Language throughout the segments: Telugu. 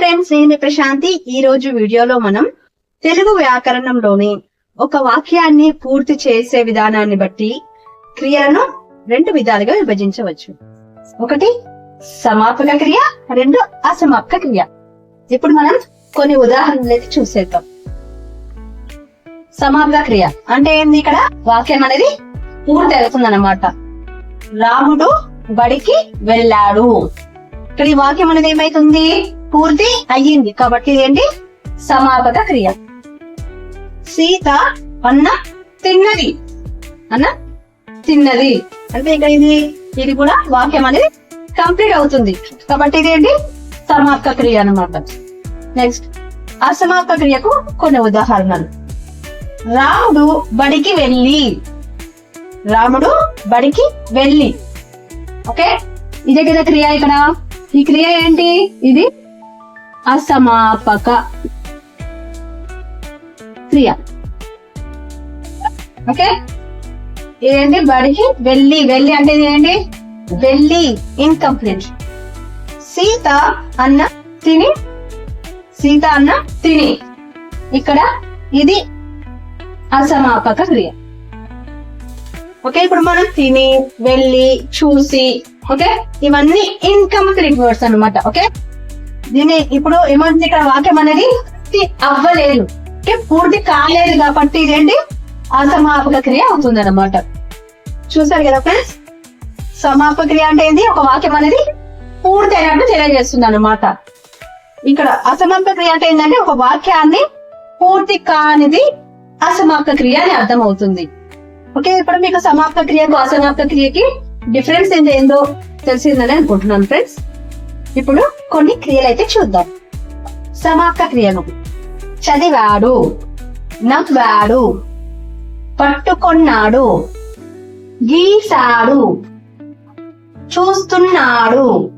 ఫ్రెండ్స్ నేను ప్రశాంతి. ఈ రోజు వీడియోలో మనం తెలుగు వ్యాకరణంలోని ఒక వాక్యాన్ని పూర్తి చేసే విధానాన్ని బట్టి క్రియలను రెండు విధాలుగా విభజించవచ్చు. ఒకటి సమాపక క్రియ రెండు అసమాపక క్రియ. ఇప్పుడు మనం కొన్ని ఉదాహరణలు అయితే చూసేద్దాం. సమాపక క్రియ అంటే ఏంది ఇక్కడ? వాక్యం అనేది పూర్తి అవుతుంది అనమాట రాముడు బడికి వెళ్ళాడు. ఇక్కడ ఈ వాక్యం అనేది ఏమైతుంది? పూర్తి అయ్యింది. కాబట్టి ఏంటి? సమాపక క్రియ. సీత అన్న తిన్నది. అన్న తిన్నది. అంటే ఇక్కడ ఇది ఇది కూడా వాక్యం అనేది కంప్లీట్ అవుతుంది. కాబట్టి ఇది ఏంటి? క్రియ అన్నమాట. నెక్స్ట్ అసమాప్త క్రియకు కొన్ని ఉదాహరణలు. రాముడు బడికి వెళ్ళి. రాముడు బడికి వెళ్ళి. ఓకే? ఇదే కదా క్రియ ఇక్కడ. ఈ క్రియ ఏంటి? ఇది అసమాపక క్రియ. ఓకే? ఏంటి బడికి వెళ్ళి వెళ్ళి అంటే ఏంటి వెళ్ళి ఇన్కంప్లీట్ సీత అన్న తిని సీత అన్న తిని. ఇక్కడ ఇది అసమాపక క్రియ. ఓకే? ఇప్పుడు మనం తిని వెళ్ళి చూసి ఓకే? ఇవన్నీ ఇన్కంప్లీట్ వర్డ్స్ అన్నమాట ఓకే? దీన్ని ఇప్పుడు ఏమంటుంది ఇక్కడ వాక్యం అనేది అవ్వలేదు. పూర్తి కాలేదు కాబట్టి ఇదేంటి? అసమాపక క్రియ అవుతుంది అనమాట చూసారు కదా ఫ్రెండ్స్? సమాపక క్రియ అంటే ఏంటి ఒక వాక్యం అనేది పూర్తి అయినట్టు తెలియజేస్తుంది అనమాట ఇక్కడ అసమాపక క్రియ అంటే ఏంటంటే ఒక వాక్యాన్ని పూర్తి కానిది అసమాపక క్రియ అని అర్థం అవుతుంది ఓకే? ఇప్పుడు మీకు సమాప్త క్రియకు అసమాప్త క్రియకి డిఫరెన్స్ ఏంటి ఏందో తెలిసిందని అనుకుంటున్నాను ఫ్రెండ్స్. ఇప్పుడు కొన్ని క్రియలు అయితే చూద్దాం. సమాప్త క్రియను చదివాడు నవ్వాడు పట్టుకొన్నాడు గీసాడు చూస్తున్నాడు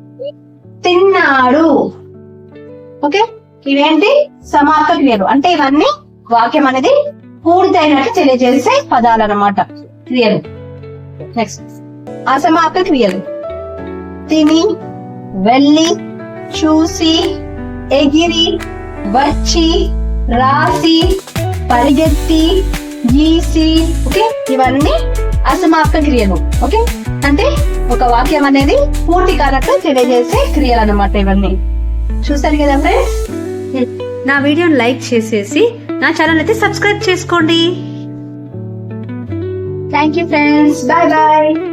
తిన్నాడు. ఓకే? ఇవేంటి? సమాప్త క్రియలు. అంటే ఇవన్నీ వాక్యం అనేది పూర్తయినట్టు తెలియజేసే పదాలు అన్నమాట. క్రియలు. నెక్స్ట్ అసమాప్త క్రియలు. తిని వెళ్ళి చూసి ఎగిరి వచ్చి రాసి పరిగెత్తి గీసి ఓకే? ఇవన్నీ అసమాప్త క్రియలు ఓకే? అంటే ఒక వాక్యం అనేది పూర్తి కానట్టు తెలియజేసే క్రియలు అన్నమాట ఇవన్నీ. చూసారు కదా ఫ్రెండ్స్ నా వీడియోని లైక్ చేసేసి నా ఛానల్ అయితే సబ్స్క్రైబ్ చేసుకోండి. Thank you friends bye bye